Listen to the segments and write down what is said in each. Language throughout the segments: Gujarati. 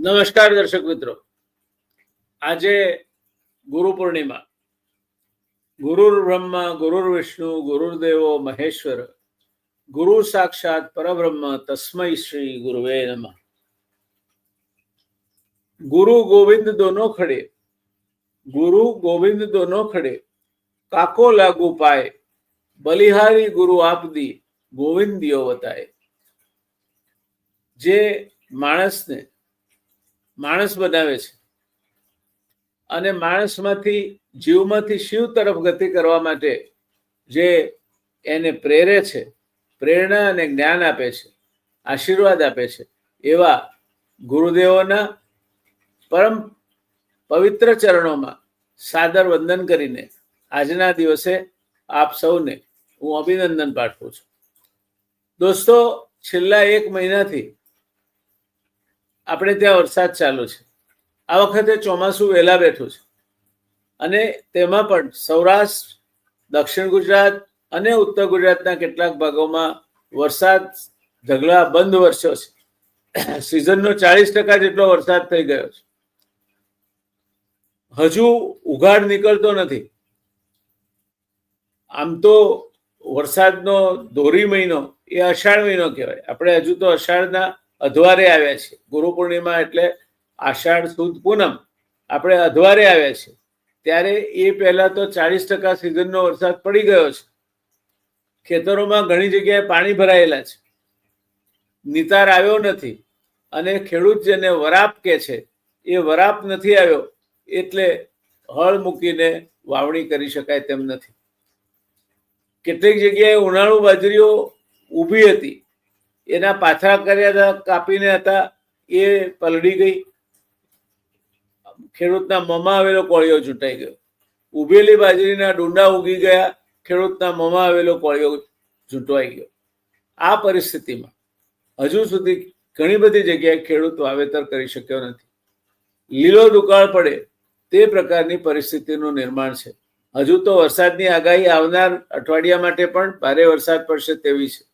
નમસ્કાર દર્શક મિત્રો. આજે ગુરુ પૂર્ણિમા. ગુરુર બ્રહ્મા, ગુરુર વિષ્ણુ ગુરુર્દેવો મહેશ્વર, ગુરુ સાક્ષાત પરબ્રહ્મ તસ્મય શ્રી ગુરુવે નમ. ગુરુ ગોવિંદ દોનો ખડે, ગુરુ ગોવિંદ દોનો ખડે, કાકો લાગુ પાય, બલિહારી ગુરુ આપદી, ગોવિંદિયો વતાય. જે માણસને માણસ બનાવે છે. અને માણસમાંથી, જીવમાંથી શિવ તરફ ગતિ કરવા માટે જે એને પ્રેરે છે, પ્રેરણા અને જ્ઞાન આપે છે, આશીર્વાદ આપે છે, એવા ગુરુદેવોના પરમ પવિત્ર ચરણોમાં સાદર વંદન કરીને આજના દિવસે આપ સૌને હું અભિનંદન પાઠવું છું. દોસ્તો, છેલ્લા એક મહિનાથી આપણે ત્યાં વરસાદ ચાલુ છે. આ વખતે ચોમાસું વહેલા બેઠું છે. અને તેમાં પણ સૌરાષ્ટ્ર, દક્ષિણ ગુજરાત અને ઉત્તર ગુજરાતના કેટલાક ભાગોમાં વરસાદ ઢગલા બંધ વર્ષો છે. સિઝનનો ચાળીસ ટકા જેટલો વરસાદ થઈ ગયો છે. હજુ ઉઘાડ નીકળતો નથી. આમ તો વરસાદનો દોરી મહિનો એ અષાઢ મહિનો કહેવાય. આપણે હજુ તો અષાઢના અધવારે આવ્યા છે. ગુરુ પૂર્ણિમા એટલે આષાઢ, સુદ, પૂનમ આપણે અધવારે આવ્યા છે. ત્યારે એ પહેલા તો ચાલીસ ટકા સિઝનનો વરસાદ પડી ગયો છે. ખેતરોમાં ઘણી જગ્યાએ પાણી ભરાયેલા છે. નિતાર આવ્યો નથી અને ખેડૂત જેને વરાપ કે છે, એ વરાપ નથી આવ્યો એટલે હળ મૂકીને વાવણી કરી શકાય તેમ નથી. કેટલીક જગ્યાએ ઉનાળુ બાજરીઓ ઊભી હતી. એના પાથરા કર્યા હતા, કાપીને હતા, એ પલળી ગઈ. ખેડૂતના મોમાં આવેલો કોળિયો ચૂંટાઈ ગયો. ઉભેલી બાજરીના ડુંડા ઉગી ગયા, ખેડૂતના મોમાં આવેલો કોળિયો ચૂંટવાઈ ગયો. આ પરિસ્થિતિમાં હજુ સુધી ઘણી બધી જગ્યાએ ખેડૂત વાવેતર કરી શક્યો નથી. લીલો દુકાળ પડે, તે પ્રકારની પરિસ્થિતિનું નિર્માણ છે. હજુ તો વરસાદની આગાહી આવનાર અઠવાડિયા માટે પણ ભારે વરસાદ પડશે તેવી છે.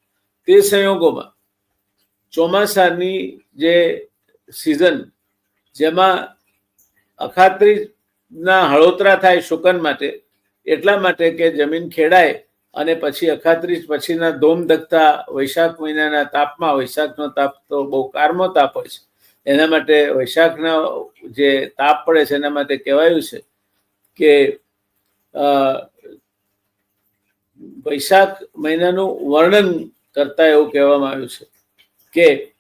તે સંયોગોમાં ચોમાસાની જે સિઝન જેમાં અખાત્રીજના હળોતરા થાય શુકન માટે, એટલા માટે કે જમીન ખેડાય અને પછી અખાત્રીજ પછીના ધોમ ધકતા વૈશાખ મહિનાના તાપમાં, વૈશાખનો તાપ તો બહુ કારમો તાપ હોય છે. એના માટે વૈશાખના જે તાપ પડે છે, એના માટે કહેવાયું છે કે વૈશાખ મહિનાનું વર્ણન કરતા એવું કહેવામાં આવ્યું છે. કે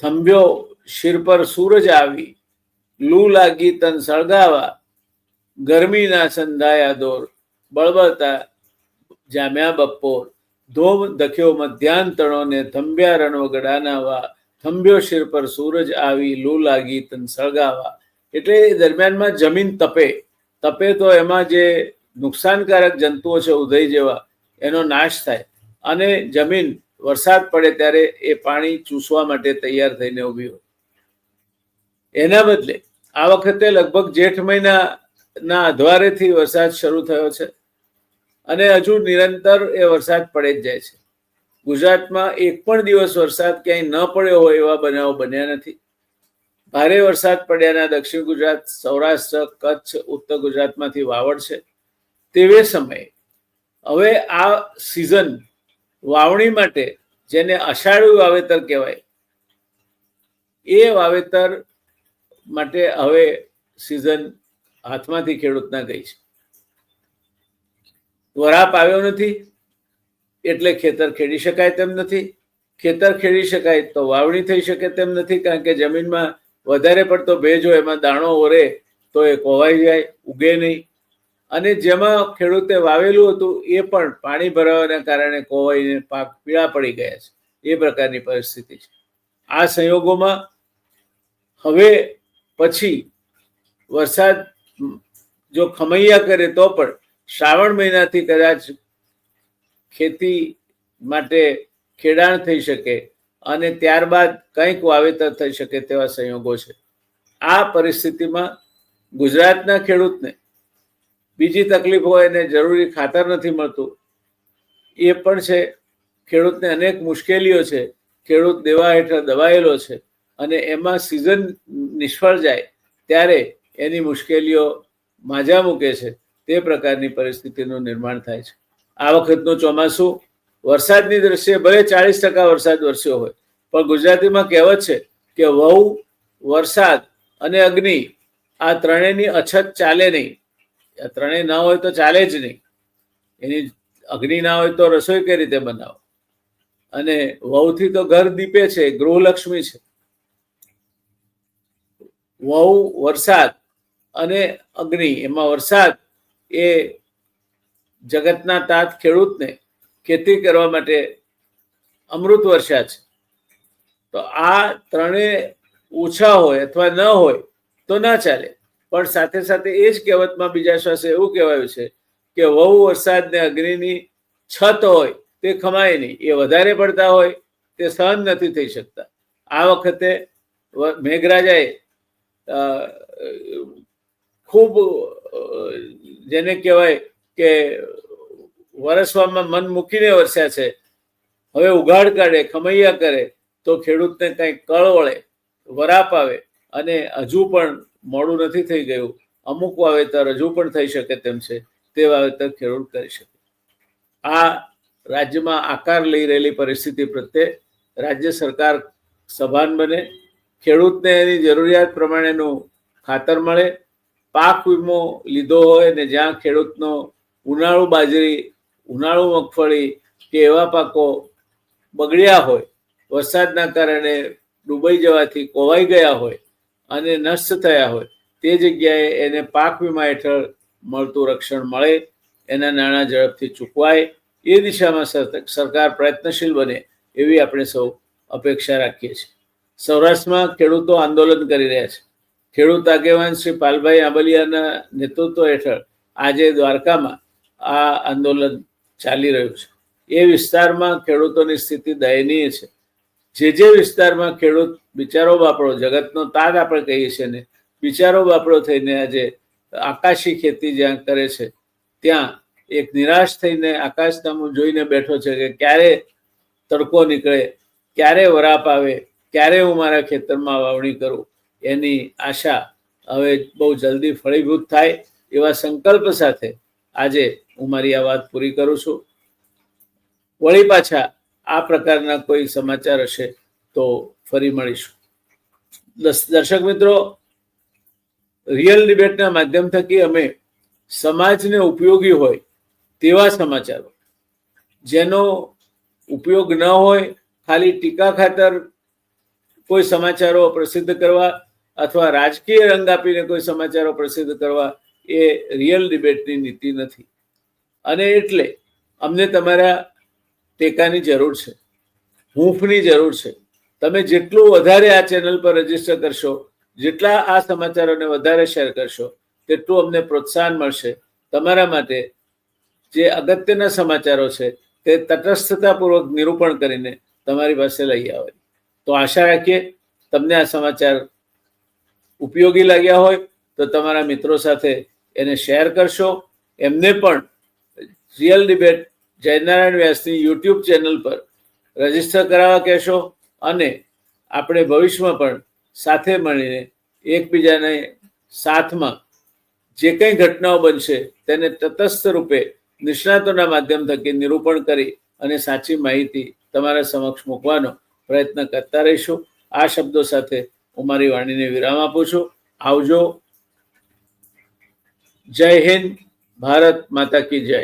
થંભ્યો શિર પર સૂરજ આવી, લૂ લાગી તન સળગાવા, ગરમીના સંધાયા દોર, બળબળતા જામ્યા બપોર. ધોમ દખ્યો મધ્યાન તણોને થંભ્યા રણવગડાનાવા થંભ્યો શિર પર સૂરજ આવી, લૂ લાગી તન સળગાવા. એટલે એ દરમિયાનમાં જમીન તપે. તપે તો એમાં જે નુકસાનકારક જંતુઓ છે, ઉદય જેવા, એનો નાશ થાય. અને જમીન વરસાદ પડે ત્યારે એ પાણી ચૂસવા માટે તૈયાર થઈને ઊભી હોય. એના બદલે આ વખતે લગભગ જેઠ મહિનાના અધવારેથી વરસાદ શરૂ થયો છે અને હજુ નિરંતર એ વરસાદ પડે જ જાય છે. ગુજરાતમાં એક પણ દિવસ વરસાદ ક્યાંય ન પડ્યો હોય એવા બનાવો બન્યા નથી. ભારે વરસાદ પડ્યાના દક્ષિણ ગુજરાત, સૌરાષ્ટ્ર, કચ્છ, ઉત્તર ગુજરાતમાંથી વાવડ છે. તેવે સમયે હવે આ સિઝન વાવણી માટે જેને અષાઢી વાવેતર કહેવાય, એ વાવેતર માટે હવે સિઝન હાથમાંથી ખેડૂતના ગઈ છે. વરાપ આવ્યો નથી, એટલે ખેતર ખેડી શકાય તેમ નથી. ખેતર ખેડી શકાય તો વાવણી થઈ શકે તેમ નથી, કારણ કે જમીનમાં વધારે પડતો ભેજ હોય, એમાં દાણો ઓરે તો એ કોવાઈ જાય, ઉગે નહીં. અને જેમાં ખેડૂતે વાવેલું હતું, એ પણ પાણી ભરાવાના કારણે કોવાઈને પાક પીળા પડી ગયા છે. એ પ્રકારની પરિસ્થિતિ છે. આ સંયોગોમાં હવે પછી વરસાદ જો ખમૈયા કરે તો પણ શ્રાવણ મહિનાથી કદાચ ખેતી માટે ખેડાણ થઈ શકે અને ત્યારબાદ કંઈક વાવેતર થઈ શકે તેવા સંયોગો છે. આ પરિસ્થિતિમાં ગુજરાતના ખેડૂતને બીજી તકલીફ હોય એને જરૂરી ખાતર નથી મળતું, એ પણ છે. ખેડૂતને અનેક મુશ્કેલીઓ છે. ખેડૂત દેવા હેઠળ દબાયેલો છે અને એમાં સિઝન નિષ્ફળ જાય ત્યારે એની મુશ્કેલીઓ માજા મૂકે છે. તે પ્રકારની પરિસ્થિતિનું નિર્માણ થાય છે. આ વખતનું ચોમાસું વરસાદની દ્રષ્ટિએ ભલે ચાલીસ ટકા વરસાદ વરસ્યો હોય, પણ ગુજરાતીમાં કહેવત છે કે વહુ, વરસાદ અને અગ્નિ આ ત્રણેયની અછત ચાલે નહીં. ત્રણેય ના હોય તો ચાલે જ નહીં. એની અગ્નિ ના હોય તો રસોઈ કઈ રીતે બનાવો? અને વહુથી તો ઘર દીપે છે, ગૃહલક્ષ્મી છે. વહુ વરસાદ અને અગ્નિ, એમાં વરસાદ એ જગતના તાત ખેડૂતને ખેતી કરવા માટે અમૃત વર્ષા છે. તો આ ત્રણે ઓછા હોય અથવા ન હોય તો ના ચાલે. પણ સાથે સાથે એ જ કહેવતમાં બીજા શ્વાસે એવું કહેવાયું છે કે વહુ વરસાદ ને અગ્નિની છત હોય તે ખમાય નહીં. એ વધારે પડતા હોય તે સહન નથી થઈ શકતા. આ વખતે મેઘરાજાએ ખૂબ જેને કહેવાય કે વરસવામાં મન મૂકીને વરસ્યા છે, હવે ઉઘાડ કાઢે, ખમૈયા કરે, તો ખેડૂતને કંઈક કળ વળે, વરાપ આવે અને હજુ પણ મોડું નથી થઈ ગયું. અમુક વાવેતર હજુ પણ થઈ શકે તેમ છે. તે વાવેતર ખેડૂત કરી શકે. આ રાજ્યમાં આકાર લઈ રહેલી પરિસ્થિતિ પ્રત્યે રાજ્ય સરકાર સભાન બને. ખેડૂતને એની જરૂરિયાત પ્રમાણેનું ખાતર મળે. પાક વીમો લીધો હોય ને જ્યાં ખેડૂતનો ઉનાળુ બાજરી, ઉનાળુ મગફળી કે એવા પાકો બગડ્યા હોય, વરસાદના કારણે ડૂબાઈ જવાથી કોવાઈ ગયા હોય અને નષ્ટ થયા હોય, તે જગ્યાએ એને પાક વીમા હેઠળ મળતું રક્ષણ મળે, એના નાણાં ઝડપથી ચૂકવાય, એ દિશામાં સર- સરકાર પ્રયત્નશીલ બને એવી આપણે સૌ અપેક્ષા રાખીએ છીએ. સૌરાષ્ટ્રમાં ખેડૂતો આંદોલન કરી રહ્યા છે. ખેડૂત આગેવાન શ્રી પાલભાઈ આંબલિયાના નેતૃત્વ હેઠળ આજે દ્વારકામાં આ આંદોલન ચાલી રહ્યું છે. એ વિસ્તારમાં ખેડૂતોની સ્થિતિ દયનીય છે. જે જે વિસ્તારમાં ખેડૂત બિચારો બાપડો જગતનો તાગ આપણે કહીએ છીએ ને બિચારો બાપડો થઈને આજે આકાશી ખેતી જ્યાં કરે છે, ત્યાં એક નિરાશ થઈને આકાશનામું જોઈને બેઠો છે કે ક્યારે તડકો નીકળે, ક્યારે વરાપ આવે, ક્યારે હું મારા ખેતરમાં વાવણી કરું, એની આશા હવે બહુ જલ્દી ફળીભૂત થાય એવા સંકલ્પ સાથે આજે હું મારી આ વાત પૂરી કરું છું. વળી પાછા આ પ્રકારના કોઈ સમાચાર હશે તો ફરી મળીશું. દર્શક મિત્રો, રિયલ ડિબેટના માધ્યમ થકી અમે સમાજને ઉપયોગી હોય તેવા સમાચારો જેનો ઉપયોગ ન હોય, ખાલી ટીકા ખાતર કોઈ સમાચારો પ્રસિદ્ધ કરવા અથવા રાજકીય રંગ આપીને કોઈ સમાચારો પ્રસિદ્ધ કરવા એ રિયલ ડિબેટની નીતિ નથી. અને એટલે અમને તમારા ટેકાની જરૂર છે, હૂંફની જરૂર છે. તમે જેટલું વધારે આ ચેનલ પર રજિસ્ટર કરશો, જેટલા આ સમાચારોને વધારે શેર કરશો, તેટલું અમને પ્રોત્સાહન મળશે. તમારા માટે જે અગત્યના સમાચારો છે, તે તટસ્થતાપૂર્વક નિરૂપણ કરીને તમારી પાસે લઈ આવે. તો આશા રાખીએ, તમને આ સમાચાર ઉપયોગી લાગ્યા હોય, તો તમારા મિત્રો સાથે એને શેર કરશો. એમને પણ રિયલ ડિબેટ જયનારાયણ વ્યાસની યુટ્યુબ ચેનલ પર રજિસ્ટર કરાવવા કહેશો અને આપણે ભવિષ્યમાં પણ સાથે મળીને એકબીજાને સાથમાં જે કંઈ ઘટનાઓ બનશે તેને તટસ્થ રૂપે નિષ્ણાતોના માધ્યમ થકી નિરૂપણ કરી અને સાચી માહિતી તમારા સમક્ષ મૂકવાનો પ્રયત્ન કરતા રહીશું. આ શબ્દો સાથે હું મારી વાણીને વિરામ આપું છું. આવજો. જય હિન્દ. ભારત માતા કી જય.